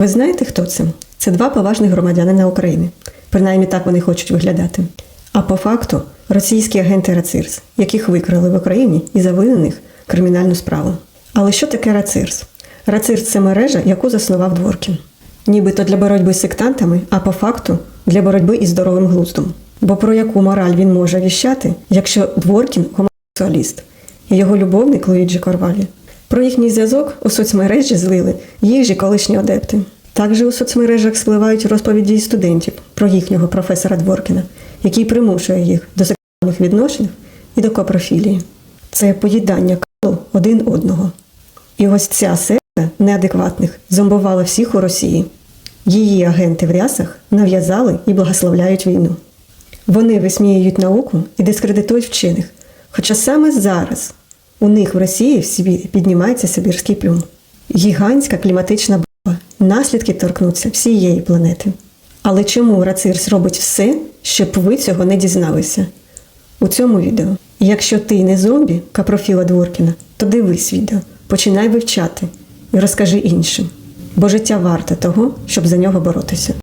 Ви знаєте, хто це? Це два поважних громадянина України. Принаймні так вони хочуть виглядати. А по факту російські агенти РАЦИРС, яких викрали в Україні і завели них кримінальну справу. Але що таке РАЦИРС? РАЦИРС це мережа, яку заснував Дворкін. Нібито для боротьби з сектантами, а по факту для боротьби із здоровим глуздом. Бо про яку мораль він може віщати, якщо Дворкін гомосексуаліст і його любовник Луїджі Корвалі. Про їхній зв'язок у соцмережі злили їх же колишні адепти. Також у соцмережах спливають розповіді студентів про їхнього професора Дворкіна, який примушує їх до сексуальних відношень і до копрофілії. Це поїдання калу один одного. І ось ця секта неадекватних зомбувала всіх у Росії. Її агенти в рясах нав'язали і благословляють війну. Вони висміюють науку і дискредитують вчених. Хоча саме зараз у них в Росії в Сибірі піднімається Сибірський плюм. Гігантська кліматична бомба. Наслідки торкнуться всієї планети. Але чому Рацирс робить все, щоб ви цього не дізналися? У цьому відео. Якщо ти не зомбі, капрофіла Дворкіна, то дивись відео, починай вивчати і розкажи іншим. Бо життя варте того, щоб за нього боротися.